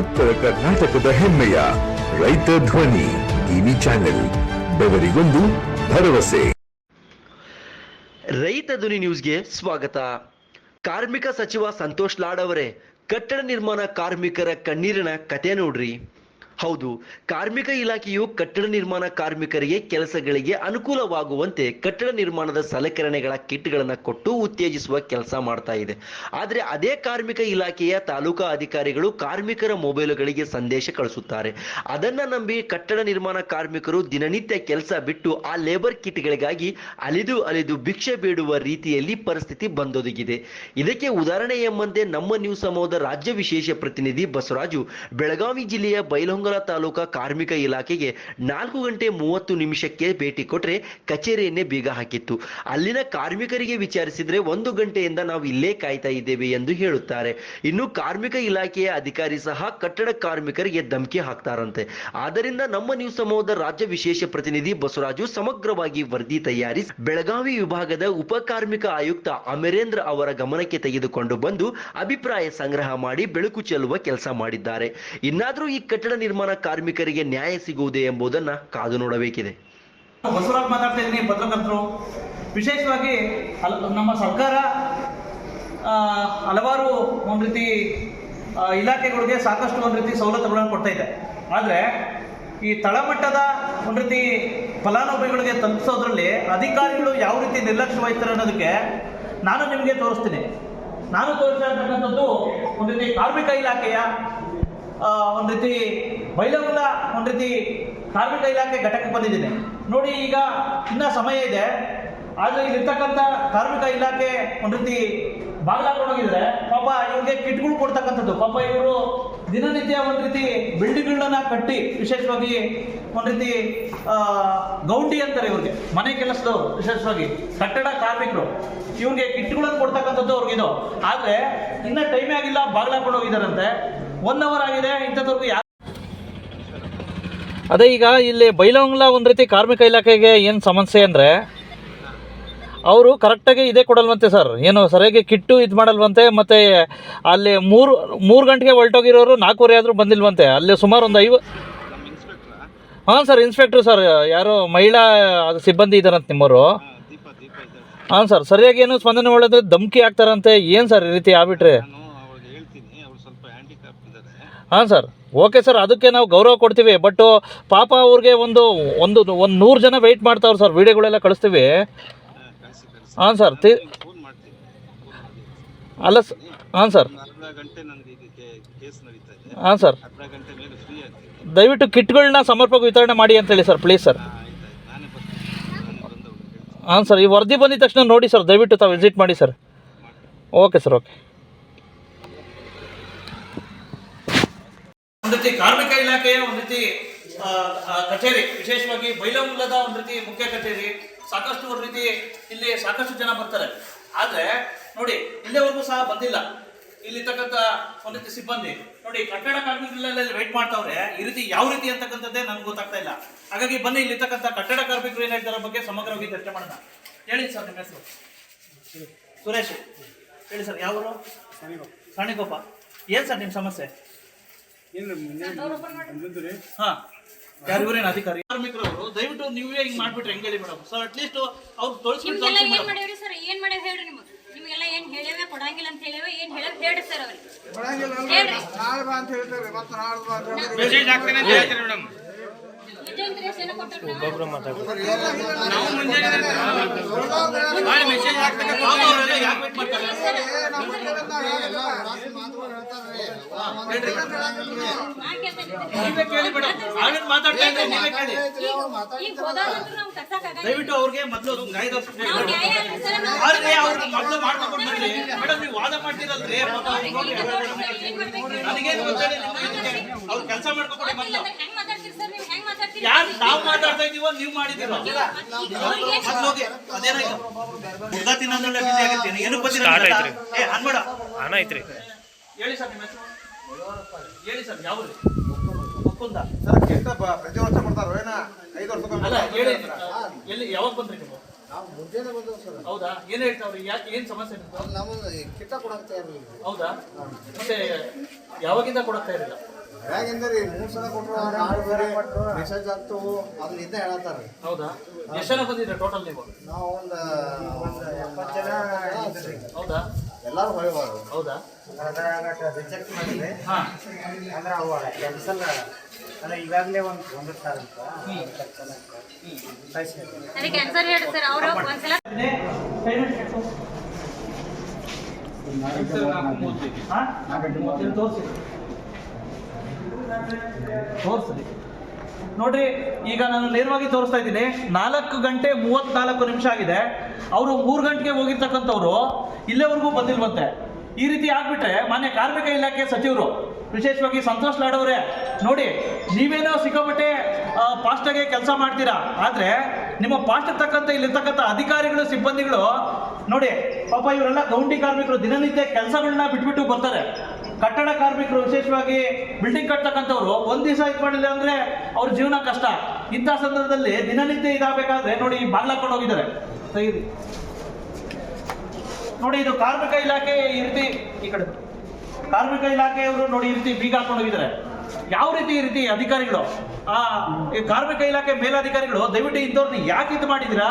ಉತ್ತರ ಕರ್ನಾಟಕದ ಹೆಮ್ಮೆಯ ರೈತ ಧ್ವನಿ ಟಿವಿ ಚಾನೆಲ್, ಬೆವರಿಗೊಂದು ಭರವಸೆ. ರೈತ ಧ್ವನಿ ನ್ಯೂಸ್ಗೆ ಸ್ವಾಗತ. ಕಾರ್ಮಿಕ ಸಚಿವ ಸಂತೋಷ್ ಲಾಡ್ ಅವರೇ, ಕಟ್ಟಡ ನಿರ್ಮಾಣ ಕಾರ್ಮಿಕರ ಕಣ್ಣೀರಿನ ಕತೆ ನೋಡ್ರಿ. ಹೌದು, ಕಾರ್ಮಿಕ ಇಲಾಖೆಯು ಕಟ್ಟಡ ನಿರ್ಮಾಣ ಕಾರ್ಮಿಕರಿಗೆ ಕೆಲಸಗಳಿಗೆ ಅನುಕೂಲವಾಗುವಂತೆ ಕಟ್ಟಡ ನಿರ್ಮಾಣದ ಸಲಕರಣೆಗಳ ಕಿಟ್ಗಳನ್ನು ಕೊಟ್ಟು ಉತ್ತೇಜಿಸುವ ಕೆಲಸ ಮಾಡ್ತಾ ಇದೆ. ಆದರೆ ಅದೇ ಕಾರ್ಮಿಕ ಇಲಾಖೆಯ ತಾಲೂಕಾ ಅಧಿಕಾರಿಗಳು ಕಾರ್ಮಿಕರ ಮೊಬೈಲ್ಗಳಿಗೆ ಸಂದೇಶ ಕಳಿಸುತ್ತಾರೆ. ಅದನ್ನ ನಂಬಿ ಕಟ್ಟಡ ನಿರ್ಮಾಣ ಕಾರ್ಮಿಕರು ದಿನನಿತ್ಯ ಕೆಲಸ ಬಿಟ್ಟು ಆ ಲೇಬರ್ ಕಿಟ್ಗಳಿಗಾಗಿ ಅಲಿದು ಅಲಿದು ಭಿಕ್ಷೆ ಬೇಡುವ ರೀತಿಯಲ್ಲಿ ಪರಿಸ್ಥಿತಿ ಬಂದೊದಗಿದೆ. ಇದಕ್ಕೆ ಉದಾಹರಣೆ ಎಂಬಂತೆ ನಮ್ಮ ನ್ಯೂಸ್ ಸಮೂಹದ ರಾಜ್ಯ ವಿಶೇಷ ಪ್ರತಿನಿಧಿ ಬಸವರಾಜು, ಬೆಳಗಾವಿ ಜಿಲ್ಲೆಯ ಬೈಲಹೊಂಗಲ ತಾಲೂಕಾ ಕಾರ್ಮಿಕ ಇಲಾಖೆಗೆ ನಾಲ್ಕು ಗಂಟೆ ಮೂವತ್ತು ನಿಮಿಷಕ್ಕೆ ಭೇಟಿ ಕೊಟ್ರೆ ಕಚೇರಿಯನ್ನೇ ಬೀಗ ಹಾಕಿತ್ತು. ಅಲ್ಲಿನ ಕಾರ್ಮಿಕರಿಗೆ ವಿಚಾರಿಸಿದ್ರೆ ಒಂದು ಗಂಟೆಯಿಂದ ನಾವು ಇಲ್ಲೇ ಕಾಯ್ತಾ ಇದ್ದೇವೆ ಎಂದು ಹೇಳುತ್ತಾರೆ. ಇನ್ನು ಕಾರ್ಮಿಕ ಇಲಾಖೆಯ ಅಧಿಕಾರಿ ಸಹ ಕಟ್ಟಡ ಕಾರ್ಮಿಕರಿಗೆ ಧಮಕಿ ಹಾಕ್ತಾರಂತೆ. ಆದ್ದರಿಂದ ನಮ್ಮ ನ್ಯೂಸ್ ಸಮೂಹದ ರಾಜ್ಯ ವಿಶೇಷ ಪ್ರತಿನಿಧಿ ಬಸವರಾಜು ಸಮಗ್ರವಾಗಿ ವರದಿ ತಯಾರಿಸಿ ಬೆಳಗಾವಿ ವಿಭಾಗದ ಉಪ ಕಾರ್ಮಿಕ ಆಯುಕ್ತ ಅಮರೇಂದ್ರ ಅವರ ಗಮನಕ್ಕೆ ತೆಗೆದುಕೊಂಡು ಬಂದು ಅಭಿಪ್ರಾಯ ಸಂಗ್ರಹ ಮಾಡಿ ಬೆಳಕು ಚೆಲ್ಲುವ ಕೆಲಸ ಮಾಡಿದ್ದಾರೆ. ಇನ್ನಾದರೂ ಈ ಕಟ್ಟಡ ನಿರ್ಮಾಣ ಕಾರ್ಮಿಕರಿಗೆ ನ್ಯಾಯ ಸಿಗುವುದೇ ಎಂಬುದನ್ನ ಕಾದು ನೋಡಬೇಕಿದೆ. ಬಸವರಾಜ್ ಮಾತಾಡ್ತಾ ಇದ್ದೀನಿ, ಪತ್ರಕರ್ತರು. ವಿಶೇಷವಾಗಿ ನಮ್ಮ ಸರ್ಕಾರ ಹಲವಾರು ಒಂದು ರೀತಿ ಇಲಾಖೆಗಳಿಗೆ ಸಾಕಷ್ಟು ಒಂದು ರೀತಿ ಸವಲತ್ತುಗಳನ್ನು ಕೊಡ್ತಾ ಇದೆ. ಆದರೆ, ಈ ತಳಮಟ್ಟದ ಒಂದು ರೀತಿ ಫಲಾನುಭವಿಗಳಿಗೆ ತಲುಪಿಸೋದ್ರಲ್ಲಿ ಅಧಿಕಾರಿಗಳು ಯಾವ ರೀತಿ ನಿರ್ಲಕ್ಷ್ಯ ವಹಿಸ್ತಾರೆ ಅನ್ನೋದಕ್ಕೆ ನಾನು ನಿಮಗೆ ತೋರಿಸ್ತೀನಿ. ನಾನು ತೋರಿಸ್ತಾ ಇರ್ತಕ್ಕಂಥದ್ದು ಒಂದು ರೀತಿ ಕಾರ್ಮಿಕ ಇಲಾಖೆಯ ಒಂದು ರೀತಿ ಬೈಲಗುಲ ಒಂದು ರೀತಿ ಕಾರ್ಮಿಕ ಇಲಾಖೆ ಘಟಕಕ್ಕೆ ಬಂದಿದ್ದೀನಿ. ನೋಡಿ ಈಗ ಇನ್ನ ಸಮಯ ಇದೆ. ಆದರೆ ಇಲ್ಲಿರ್ತಕ್ಕಂಥ ಕಾರ್ಮಿಕ ಇಲಾಖೆ ಒಂದು ರೀತಿ ಬಾಗಿಲಾಕೊಂಡೋಗಿದ್ರೆ ಪಾಪ ಇವ್ರಿಗೆ ಕಿಟ್ಗಳು ಕೊಡ್ತಕ್ಕಂಥದ್ದು. ಪಾಪ ಇವರು ದಿನನಿತ್ಯ ಒಂದು ರೀತಿ ಬಿಲ್ಡಿಂಗ್ಗಳನ್ನ ಕಟ್ಟಿ ವಿಶೇಷವಾಗಿ ಒಂದು ರೀತಿ ಗೌಂಡಿ ಅಂತಾರೆ ಇವ್ರಿಗೆ. ಮನೆ ಕೆಲಸದವರು ವಿಶೇಷವಾಗಿ ಕಟ್ಟಡ ಕಾರ್ಮಿಕರು. ಇವ್ರಿಗೆ ಕಿಟ್ಗಳನ್ನು ಕೊಡ್ತಕ್ಕಂಥದ್ದು ಅವ್ರಿಗಿದು. ಆದರೆ ಇನ್ನ ಟೈಮೇ ಆಗಿಲ್ಲ ಬಾಗಿಲಾಕೊಂಡು ಹೋಗಿದಾರಂತೆ ಒನ್ ಅವರ್ ಆಗಿದೆ, ಇಂಥದ್ವರೆಗೂ ಅದೇ ಈಗ ಇಲ್ಲಿ ಬೈಲಹೊಂಗ್ಲ ಒಂದು ರೀತಿ ಕಾರ್ಮಿಕ ಇಲಾಖೆಗೆ ಏನು ಸಮಸ್ಯೆ ಅಂದರೆ ಅವರು ಕರೆಕ್ಟಾಗಿ ಇದೇ ಕೊಡಲ್ವಂತೆ ಸರ್. ಏನು ಸರಿಯಾಗಿ ಕಿಟ್ಟು ಇದು ಮಾಡಲ್ವಂತೆ ಮತ್ತು ಅಲ್ಲಿ ಮೂರು ಮೂರು ಗಂಟೆಗೆ ಹೊರಟೋಗಿರೋರು ನಾಲ್ಕೂವರೆ ಆದರೂ ಬಂದಿಲ್ವಂತೆ. ಅಲ್ಲಿ ಸುಮಾರು ಒಂದು ಐವ ಹಾಂ ಸರ್ ಇನ್ಸ್ಪೆಕ್ಟ್ರು ಸರ್ ಯಾರೋ ಮಹಿಳಾ ಅದು ಸಿಬ್ಬಂದಿ ಇದ್ದಾರಂತೆ ನಿಮ್ಮವರು. ಹಾಂ ಸರ್ ಸರಿಯಾಗಿ ಏನು ಸ್ಪಂದನೆ ಮಾಡಿದ್ರೆ ಧಮ್ಕಿ ಆಗ್ತಾರಂತೆ ಏನು ಸರ್ ಈ ರೀತಿ ಆಗ್ಬಿಟ್ರೆ? ಹಾಂ ಸರ್. ಓಕೆ ಸರ್ ಅದಕ್ಕೆ ನಾವು ಗೌರವ ಕೊಡ್ತೀವಿ. ಬಟ್ ಪಾಪ ಅವ್ರಿಗೆ ಒಂದು ಒಂದು ಒಂದು ನೂರು ಜನ ವೆಯ್ಟ್ ಮಾಡ್ತಾವ್ರು ಸರ್ ವೀಡಿಯೋಗಳೆಲ್ಲ ಕಳಿಸ್ತೀವಿ. ಕಳಿಸಿ ಕಳಿಸಿ ಹಾಂ ಸರ್ ತಿ ಅಲ್ಲ ಸ ಹಾಂ ಸರ್ ಹಾಂ ಸರ್ ದಯವಿಟ್ಟು ಕಿಟ್ಗಳನ್ನ ಸಮರ್ಪಕ ವಿತರಣೆ ಮಾಡಿ ಅಂತೇಳಿ ಸರ್ ಪ್ಲೀಸ್ ಸರ್ ಹಾಂ ಸರ್ ಈ ವರದಿ ಬಂದಿದ ತಕ್ಷಣ ನೋಡಿ ಸರ್ ದಯವಿಟ್ಟು ತಾವು ವಿಸಿಟ್ ಮಾಡಿ ಸರ್ ಓಕೆ ಸರ್ ಓಕೆ ಒಂದು ರೀತಿ ಕಾರ್ಮಿಕ ಇಲಾಖೆಯ ಒಂದು ರೀತಿ ಕಚೇರಿ ವಿಶೇಷವಾಗಿ ಬೈಲಮೂಲದ ಒಂದು ರೀತಿ ಮುಖ್ಯ ಕಚೇರಿ ಸಾಕಷ್ಟು ಒಂದು ರೀತಿ ಇಲ್ಲಿ ಸಾಕಷ್ಟು ಜನ ಬರ್ತಾರೆ. ಆದ್ರೆ ನೋಡಿ ಇಲ್ಲಿವರೆಗೂ ಸಹ ಬಂದಿಲ್ಲ. ಇಲ್ಲಿರ್ತಕ್ಕಂಥ ಒಂದು ರೀತಿ ಸಿಬ್ಬಂದಿ. ನೋಡಿ ಕಟ್ಟಡ ಕಾರ್ಮಿಕರೆಲ್ಲ ವೇಟ್ ಮಾಡ್ತಾವ್ರೆ. ಈ ರೀತಿ ಯಾವ ರೀತಿ ಅಂತಕ್ಕಂಥದ್ದೇ ನನ್ಗೆ ಗೊತ್ತಾಗ್ತಾ ಇಲ್ಲ. ಹಾಗಾಗಿ ಬನ್ನಿ ಇಲ್ಲಿರ್ತಕ್ಕಂಥ ಕಟ್ಟಡ ಕಾರ್ಮಿಕರು ಏನ್ ಹೇಳ್ತಾರ ಬಗ್ಗೆ ಸಮಗ್ರವಾಗಿ ಚರ್ಚೆ ಮಾಡೋಣ. ಹೇಳಿ ಸರ್ ನಿಮ್ಮ ಹೆಸರು. ಸುರೇಶ್. ಹೇಳಿ ಸರ್ ಯಾವ ಸಾಣಿಗೊಪ್ಪ ಏನ್ ಸರ್ ನಿಮ್ಮ ಸಮಸ್ಯೆ? ಹಾ. ಅಧಿಕಾರಿ? ಕಾರ್ಮಿಕರವರು ದಯವಿಟ್ಟು ನೀವೇ ಹಿಂಗ್ ಮಾಡ್ಬಿಟ್ರೆ ಹೆಂಗ್ ಹೇಳಿ ಮೇಡಮ್? ಸರ್ ಅಟ್ಲೀಸ್ಟ್ ಅವ್ರು ನಿಮ್ಗೆಲ್ಲ ಏನ್ ಮಾಡೇವ್ರಿ ಸರ್? ಏನ್ ಮಾಡೇವ್ ಹೇಳ್ರಿ ನಿಮ್ಗೆ ನಿಮ್ಗೆಲ್ಲ ಏನ್ ಹೇಳೇವೆ ಕೊಡಂಗಿಲ್ಲ ಅಂತ ಹೇಳೇವೆ ಏನ್ ಹೇಳೇವ್ ಹೇಳ್ರಿ ಸರ್ ಅವ್ರಿಗೆ. ಹೇಳ್ರಿ. ಮೆಸೇಜ್ ಹಾಕ್ತೇನೆ ಅಂತ ಹೇಳ್ತೀನಿ ಮೇಡಮ್. ವಿಜೇಂದ್ರ ಹೆಸರನ್ನ ಕೊಟ್ಟಿರ್ತೀವಿ ಮೆಸೇಜ್ ಹಾಕ್ತೇನೆ. ಪಾಪ ಅವರೆಲ್ಲ ಯಾಕೆ ವೇಟ್ ಮಾಡ್ತಾರೆ? ನಾನ್ ನೀವೇ ಕೇಳಿ ಮೇಡಮ್ ಆಮೇಲೆ ಮಾತಾಡ್ತಾ ಇದ್ರೆ ನೀವೇ ಕೇಳಿ. ದಯವಿಟ್ಟು ಅವ್ರಿಗೆ ಮೊದಲು ನ್ಯಾಯ ಅವ್ರಿಗೆ ಮೊದಲು ಮಾಡ್ಕೊಂಡು ಬರ್ರಿ ಮೇಡಮ್ ನೀವು ವಾದ ಮಾಡ್ತೀರಲ್ರಿ? ನನಗೇನು ಅವ್ರು ಕೆಲಸ ಮಾಡ್ಕೊಂಡು ಮೊದಲು ಹೆಂಗ್ ಮಾತಾಡ್ತೀರಿ ಸರ್ ನೀವು ಹೆಂಗ್ ಮಾತಾಡ್ತೀರಿ ಯಾರು ನಾವು ಮಾತಾಡ್ತಾ ಇದೀವೋ ನೀವು ಮಾಡಿದಿರೋ ಈಗ ಅವ್ರಿಗೆ ಏನ್ ಮೊದ್ಲು ಹೋಗಿ ಅದೇನಾಯ್ತು ಮುಗ್ದ ತಿನ್ನೋದ್ರಲ್ಲೇ ಬಿಸಿ ಏ ಅನ್ಬೇಡ ಹಣ ಐತ್ರಿ ಹೇಳಿ ಸರ್ ನಿಮ್ಮ ಹೆಸರು ಹೇಳಿ ಸರ್ ಯಾವ ಒಪ್ಪಂದ ಸರ್ ಕೆಟ್ಟ ಬ- ಪ್ರತಿ ವರ್ಷ ಬರ್ತಾರ ಏನ? ಐದು ವರ್ಷ ಅಲ್ಲ ಹೇಳಿ. ಎಲ್ಲಿ ಯಾವಾಗ ಬಂದ್ರಿ ನೀವು? ನಾವು ಮುಂಜಾನೆ ಬಂದವು ಸರ್. ಹೌದಾ? ಏನ್ ಹೇಳ್ತಾವ್ರಿ? ಯಾಕೆ ಏನ್ ಸಮಸ್ಯೆ ನಿಮ್ದು? ನಾವು ಕಿತ್ತ ಕೊಡಕ್ತಾ ಇರಲಿಲ್ಲ ಹೌದಾ? ಮತ್ತೆ ಯಾವಾಗಿಂದ ಕೊಡಕ್ತಾ ಇರಲಿಲ್ಲ ಹೇಗೆಂದ್ರೆ ಮೂರು ಸಲ ಕೊಟ್ಟರು ಆರು ಬೇರೆ ಮೆಸೇಜ್ ಆಗ್ತು ಅದನ್ನ ಇದ್ದ ಹೇಳತ್ತಾರೆ. ಹೌದಾ? ಎಷ್ಟು ಜನ ಬಂದಿದ್ರೆ ಟೋಟಲ್ ನೀವು? ನಾವು ಒಂದು ಎಪ್ಪತ್ತು ಜನ. ಹೌದಾ? ಎಲ್ಲರೂ ಹೋಗ್ಬಾರ್ದು ಹೌದಾ? ರಿಜೆಕ್ಟ್ ಮಾಡಿದ್ರೆ ಹಾಂ. ಅಂದ್ರೆ ಅವ ಕ್ಯಾನ್ಸಲ್ ಅಲ್ಲ ಈಗಾಗಲೇ ಒಂದು ಒಂದಿರ್ತಾರಂತ ಅದಕ್ಕೆ ಕ್ಯಾನ್ಸರ್ ಹೇಳಿ ಸರ್ ಅವರು ಒಂದ್ಸಲ ಪೇಮೆಂಟ್ ಎಷ್ಟು ಹಾಂ? ತೋರಿಸಿ. ತೋರಿಸಿ. ನೋಡ್ರಿ, ಈಗ ನಾನು ನೇರವಾಗಿ ತೋರಿಸ್ತಾ ಇದ್ದೀನಿ. ನಾಲ್ಕು ಗಂಟೆ ಮೂವತ್ನಾಲ್ಕು ನಿಮಿಷ ಆಗಿದೆ. ಅವರು ಮೂರು ಗಂಟೆಗೆ ಹೋಗಿರ್ತಕ್ಕಂಥವ್ರು ಇಲ್ಲೇವರೆಗೂ ಬಂದಿಲ್ವಂತೆ. ಈ ರೀತಿ ಆಗ್ಬಿಟ್ರೆ ಮಾನ್ಯ ಕಾರ್ಮಿಕ ಇಲಾಖೆ ಸಚಿವರು, ವಿಶೇಷವಾಗಿ ಸಂತೋಷ್ ಲಾಡವ್ರೆ ನೋಡಿ, ನೀವೇನೋ ಸಿಕ್ಕಾಪಟ್ಟೆ ಫಾಸ್ಟಾಗೆ ಕೆಲಸ ಮಾಡ್ತೀರಾ, ಆದರೆ ನಿಮ್ಮ ಫಾಸ್ಟ್ ತಕ್ಕಂಥ ಇಲ್ಲಿರ್ತಕ್ಕಂಥ ಅಧಿಕಾರಿಗಳು, ಸಿಬ್ಬಂದಿಗಳು, ನೋಡಿ, ಪಾಪ ಇವರೆಲ್ಲ ಗೌಂಡಿ ಕಾರ್ಮಿಕರು ದಿನನಿತ್ಯ ಕೆಲಸಗಳನ್ನ ಬಿಟ್ಬಿಟ್ಟು ಬರ್ತಾರೆ. ಕಟ್ಟಡ ಕಾರ್ಮಿಕರು ವಿಶೇಷವಾಗಿ ಬಿಲ್ಡಿಂಗ್ ಕಟ್ತಕ್ಕಂಥವ್ರು, ಒಂದ್ ದಿವಸ ಇದು ಮಾಡಿಲ್ಲ ಅಂದ್ರೆ ಅವ್ರ ಜೀವನ ಕಷ್ಟ. ಇಂಥ ಸಂದರ್ಭದಲ್ಲಿ ದಿನನಿತ್ಯ ಇದಾಗಬೇಕಾದ್ರೆ ನೋಡಿ ಬಾಗ್ಲ ಹಾಕೊಂಡು ಹೋಗಿದ್ದಾರೆ. ನೋಡಿ, ಇದು ಕಾರ್ಮಿಕ ಇಲಾಖೆ ಈ ರೀತಿ ಈ ಕಡೆ. ಕಾರ್ಮಿಕ ಇಲಾಖೆಯವರು ನೋಡಿ ಈ ರೀತಿ ಬೀಗ ಹಾಕೊಂಡು ಹೋಗಿದ್ದಾರೆ. ಯಾವ ರೀತಿ ಈ ರೀತಿ ಅಧಿಕಾರಿಗಳು? ಆ ಕಾರ್ಮಿಕ ಇಲಾಖೆ ಮೇಲಾಧಿಕಾರಿಗಳು, ದಯವಿಟ್ಟು ಇಂಥವ್ರನ್ನ ಯಾಕೆ ಇದು ಮಾಡಿದ್ದೀರಾ?